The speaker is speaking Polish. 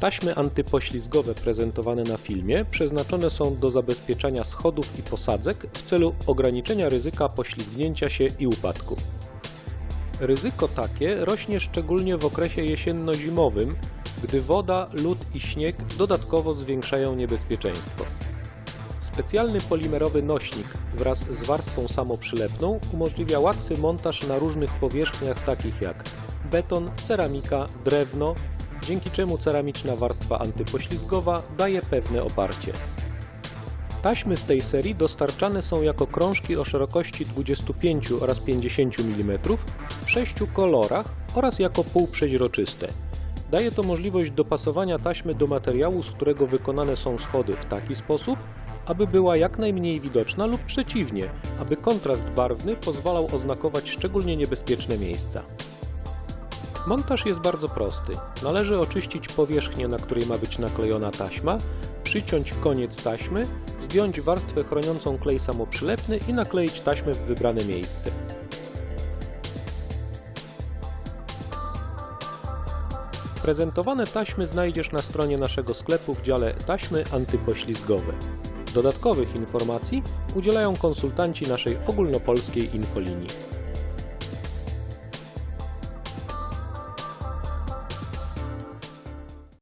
Taśmy antypoślizgowe prezentowane na filmie przeznaczone są do zabezpieczania schodów i posadzek w celu ograniczenia ryzyka poślizgnięcia się i upadku. Ryzyko takie rośnie szczególnie w okresie jesienno-zimowym, gdy woda, lód i śnieg dodatkowo zwiększają niebezpieczeństwo. Specjalny polimerowy nośnik wraz z warstwą samoprzylepną umożliwia łatwy montaż na różnych powierzchniach takich jak beton, ceramika, drewno, dzięki czemu ceramiczna warstwa antypoślizgowa daje pewne oparcie. Taśmy z tej serii dostarczane są jako krążki o szerokości 25 oraz 50 mm w sześciu kolorach oraz jako półprzeźroczyste. Daje to możliwość dopasowania taśmy do materiału, z którego wykonane są schody w taki sposób, aby była jak najmniej widoczna lub przeciwnie, aby kontrast barwny pozwalał oznakować szczególnie niebezpieczne miejsca. Montaż jest bardzo prosty. Należy oczyścić powierzchnię, na której ma być naklejona taśma, przyciąć koniec taśmy, zdjąć warstwę chroniącą klej samoprzylepny i nakleić taśmę w wybrane miejsce. Prezentowane taśmy znajdziesz na stronie naszego sklepu w dziale Taśmy antypoślizgowe. Dodatkowych informacji udzielają konsultanci naszej ogólnopolskiej infolinii.